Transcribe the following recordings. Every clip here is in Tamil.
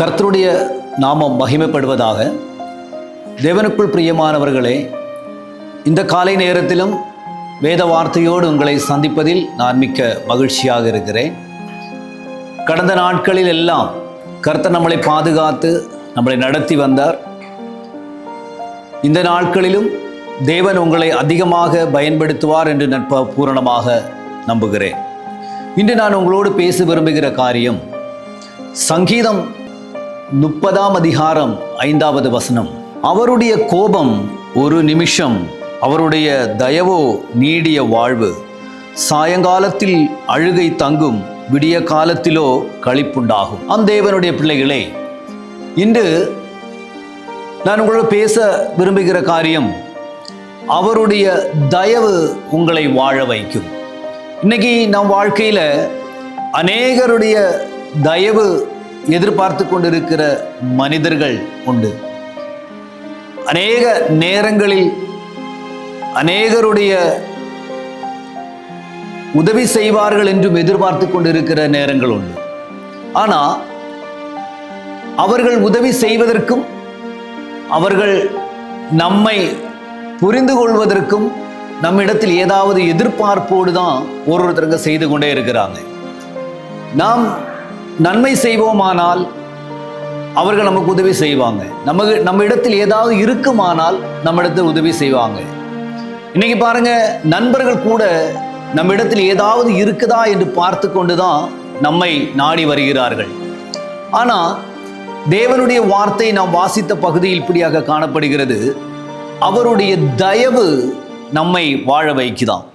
கர்த்தருடைய நாமம் மகிமைப்படுவதாக தேவனுக்குள் பிரியமானவர்களே இந்த காலை நேரத்திலும் வேத வார்த்தையோடு உங்களை சந்திப்பதில் நான் மிக்க மகிழ்ச்சியாக இருக்கிறேன். கடந்த நாட்களில் எல்லாம் கர்த்தர் நம்மளை பாதுகாத்து நம்மளை நடத்தி வந்தார். இந்த நாட்களிலும் தேவன் உங்களை அதிகமாக பயன்படுத்துவார் என்று நட்ப பூரணமாக நம்புகிறேன். இன்று நான் உங்களோடு பேச விரும்புகிற காரியம் சங்கீதம் முப்பதாம் அதிகாரம் ஐந்தாவது வசனம். அவருடைய கோபம் ஒரு நிமிஷம் அவருடைய தயவோ நீடிய வாழ்வு. சாயங்காலத்தில் அழுகை தங்கும் விடிய காலத்திலோ களிப்புண்டாகும். அந்த தேவனுடைய பிள்ளைகளே இன்று நான் உங்களோட பேச விரும்புகிற காரியம் அவருடைய தயவு உங்களை வாழ வைக்கும். இன்னைக்கு நம் வாழ்க்கையில் அநேகருடைய தயவு எதிர்பார்த்து கொண்டிருக்கிற மனிதர்கள் உண்டு. அநேக நேரங்களில் அநேகருடைய உதவி செய்வார்கள் என்றும் எதிர்பார்த்து கொண்டிருக்கிற நேரங்கள் உண்டு. ஆனால் அவர்கள் உதவி செய்வதற்கும் அவர்கள் நம்மை புரிந்து கொள்வதற்கும் நம்மிடத்தில் ஏதாவது எதிர்பார்ப்போடு தான் ஒரு ஒருத்தருங்க செய்து கொண்டே இருக்கிறாங்க. நாம் நன்மை செய்வோமானால் அவர்கள் நமக்கு உதவி செய்வாங்க. நமக்கு நம்ம இடத்தில் ஏதாவது இருக்குமானால் நம்ம இடத்தில் உதவி செய்வாங்க. இன்னைக்கு பாருங்க நண்பர்கள் கூட நம்ம இடத்தில் ஏதாவது இருக்குதா என்று பார்த்து கொண்டு தான் நம்மை நாடி வருகிறார்கள். ஆனால் தேவனுடைய வார்த்தை நாம் வாசித்த பகுதியில் இப்படியாக காணப்படுகிறது. அவருடைய தயவு நம்மை வாழ வைக்குதாம்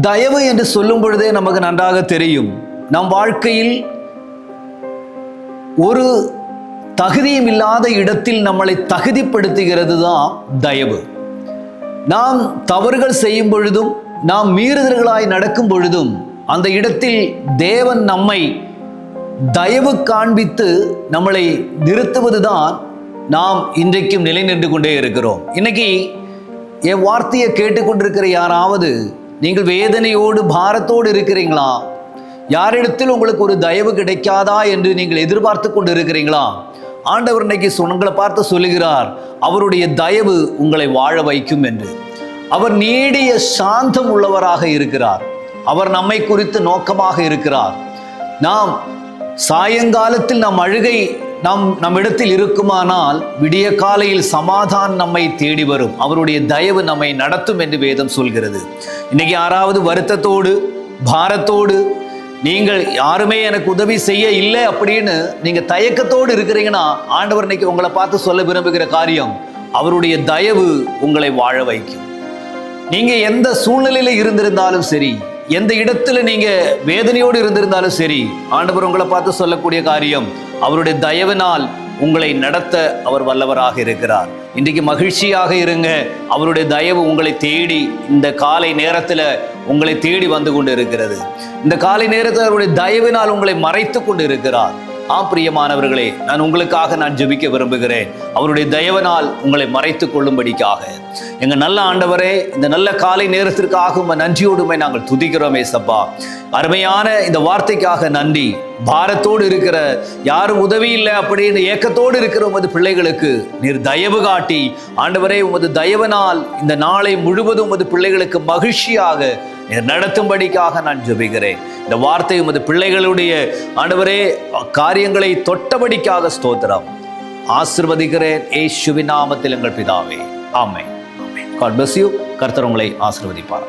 தயவு என்று சொல்லும் பொழுதே நமக்கு நன்றாக தெரியும். நம் வாழ்க்கையில் ஒரு தகுதியும் இல்லாத இடத்தில் நம்மளை தகுதிப்படுத்துகிறது தான் தயவு. நாம் தவறுகள் செய்யும் பொழுதும் நாம் மீறுதல்களாய் நடக்கும் பொழுதும் அந்த இடத்தில் தேவன் நம்மை தயவு காண்பித்து நம்மளை நிறுத்துவதுதான் நாம் இன்றைக்கும் நிலை நின்று கொண்டே இருக்கிறோம். இன்னைக்கு என் வார்த்தையை கேட்டுக்கொண்டிருக்கிற யாராவது நீங்கள் வேதனையோடு பாரத்தோடு இருக்கிறீங்களா? யாரிடத்தில் உங்களுக்கு ஒரு தயவு கிடைக்காதா என்று நீங்கள் எதிர்பார்த்து கொண்டு இருக்கிறீங்களா ஆண்டவர் இன்னைக்கு உங்களை பார்த்து சொல்லுகிறார் அவருடைய தயவு உங்களை வாழ வைக்கும் என்று. அவர் நீடிய சாந்தம் உள்ளவராக இருக்கிறார். அவர் நம்மை குறித்து நோக்கமாக இருக்கிறார். நாம் சாயங்காலத்தில் நம் அழுகை நம் நம்மிடத்தில் இருக்குமானால் விடிய காலையில் சமாதான் நம்மை தேடி வரும். அவருடைய தயவு நம்மை நடத்தும் என்று வேதம் சொல்கிறது. இன்னைக்கு யாராவது வருத்தத்தோடு பாரத்தோடு நீங்கள் யாருமே எனக்கு உதவி செய்ய இல்லை அப்படின்னு நீங்க தயக்கத்தோடு இருக்கிறீங்கன்னா ஆண்டவர் இன்னைக்கு உங்களை பார்த்து சொல்ல விரும்புகிற காரியம் அவருடைய தயவு உங்களை வாழ வைக்கும். நீங்க எந்த சூழ்நிலையில இருந்திருந்தாலும் சரி எந்த இடத்துல நீங்க வேதனையோடு இருந்திருந்தாலும் சரி ஆண்டவர் உங்களை பார்த்து சொல்லக்கூடிய காரியம் அவருடைய தயவினால் உங்களை நடத்த அவர் வல்லவராக இருக்கிறார். இன்றைக்கு மகிழ்ச்சியாக இருங்க. அவருடைய தயவு உங்களை தேடி இந்த காலை நேரத்தில் உங்களை தேடி வந்து கொண்டு இருக்கிறது இந்த காலை நேரத்தில் அவருடைய தயவினால் உங்களை மறைத்து கொண்டு இருக்கிறார் ஆம் பிரியமானவர்களே நான் உங்களுக்காக நான் ஜெபிக்க விரும்புகிறேன். அவருடைய தயவனால் உங்களை மறைத்து கொள்ளும்படிக்காக. எங்கள் நல்ல ஆண்டவரே இந்த நல்ல காலை நேரத்திற்காக உங்கள் நன்றியோடுமை நாங்கள் துதிக்கிறோமே சப்பா. அருமையான இந்த வார்த்தைக்காக நன்றி. பாரத்தோடு இருக்கிற யாரும் உதவி இல்லை அப்படின்னு ஏக்கத்தோடு இருக்கிற உமது பிள்ளைகளுக்கு நீர் தயவு காட்டி ஆண்டவரே உமது தயவனால் இந்த நாளை முழுவதும் உமது பிள்ளைகளுக்கு மகிழ்ச்சியாக நீர் நடத்தும்படிக்காக நான் ஜெபிக்கிறேன். இந்த வார்த்தை உமது பிள்ளைகளுடைய ஆண்டவரே காரியங்களை தொட்டபடிக்காக ஸ்தோத்திரம். ஆசிர்வதிக்கிறேன் ஏசுவின் நாமத்தில் எங்கள் பிதாவே. ஆமை ஆமை காட் பிளஸ் யூ கர்த்தர் உங்களை ஆசிர்வதிப்பார்